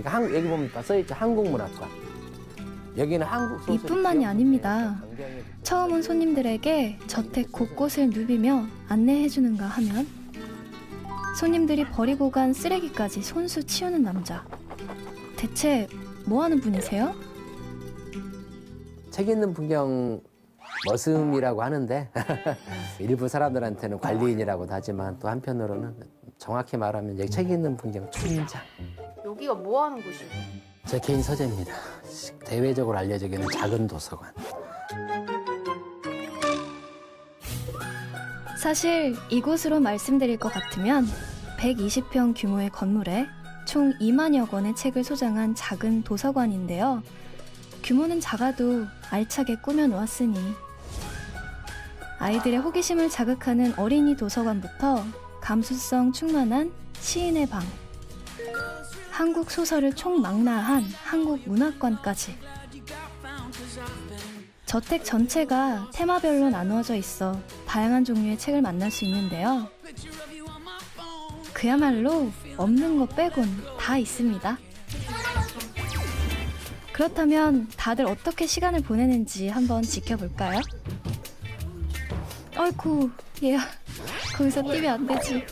그러니까 한, 여기 보면 다 써있죠. 한국문학관. 여기는 한국 소설. 이뿐만이 아닙니다. 처음 온 손님들에게 저택 곳곳을 누비며 안내해주는가 하면 손님들이 버리고 간 쓰레기까지 손수 치우는 남자. 대체 뭐 하는 분이세요? 책 있는 풍경 머슴이라고 하는데 일부 사람들한테는 관리인이라고도 하지만 또 한편으로는 정확히 말하면 여기 책 있는 풍경 촌장. 여기가 뭐 하는 곳이에요? 제 개인 서재입니다. 대외적으로 알려지게 는 작은 도서관. 사실 이곳으로 말씀드릴 것 같으면 120평 규모의 건물에 총 2만여 권의 책을 소장한 작은 도서관인데요. 규모는 작아도 알차게 꾸며놓았으니 아이들의 호기심을 자극하는 어린이 도서관부터 감수성 충만한 시인의 방, 한국 소설을 총망라한 한국 문학관까지 저택 전체가 테마별로 나누어져 있어 다양한 종류의 책을 만날 수 있는데요. 그야말로 없는 것 빼곤 다 있습니다. 그렇다면 다들 어떻게 시간을 보내는지 한번 지켜볼까요? 아이쿠, 얘야, 거기서 뛰면 안 되지.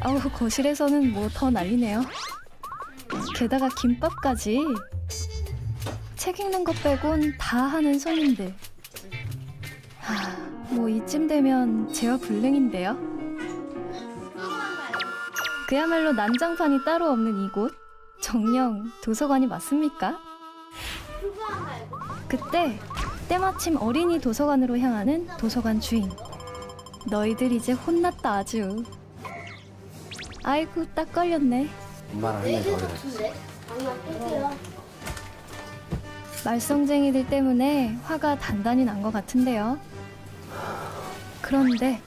아우, 거실에서는 뭐 더 난리네요. 게다가 김밥까지. 책 읽는 것 빼곤 다 하는 손님들. 하, 뭐 이쯤 되면 제와 불능인데요. 그야말로 난장판이 따로 없는 이곳. 정녕 도서관이 맞습니까? 그때 때마침 어린이 도서관으로 향하는 도서관 주인. 너희들 이제 혼났다 아주. 아이고 딱 걸렸네. 엄마랑 한명 더 그래. 말썽쟁이들 때문에 화가 단단히 난 것 같은데요. 그런데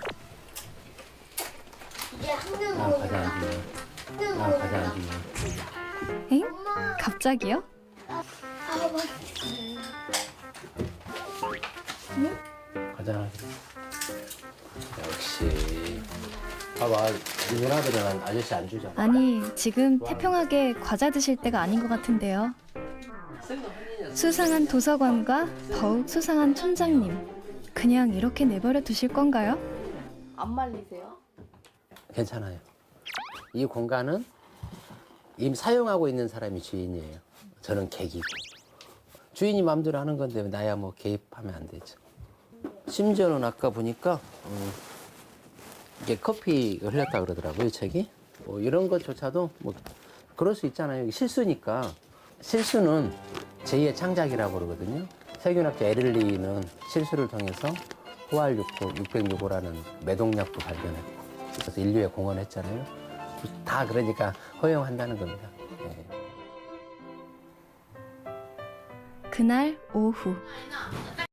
나. 나 과자 안 주냐. 엥? 갑자기요? 과자 하나 줘. 역시. 봐봐, 이 누나들은 아저씨 안 주잖아. 아니 지금 태평하게 과자 드실 때가 아닌 것 같은데요. 수상한 도서관과 더욱 수상한 촌장님. 그냥 이렇게 내버려 두실 건가요? 안 말리세요? 괜찮아요. 이 공간은 이미 사용하고 있는 사람이 주인이에요. 저는 객이고. 주인이 마음대로 하는 건데 나야 뭐 개입하면 안 되죠. 심지어는 아까 보니까 음, 이게 커피 흘렸다 그러더라고요, 이 책이. 뭐 이런 것조차도 뭐 그럴 수 있잖아요. 실수니까. 실수는 제2의 창작이라고 그러거든요. 세균학자 에를리는 실수를 통해서 호알육포 606호라는 매동약도 발견했고 그래서 인류에 공헌했잖아요. 다 그러니까 허용한다는 겁니다. 예. 그날 오후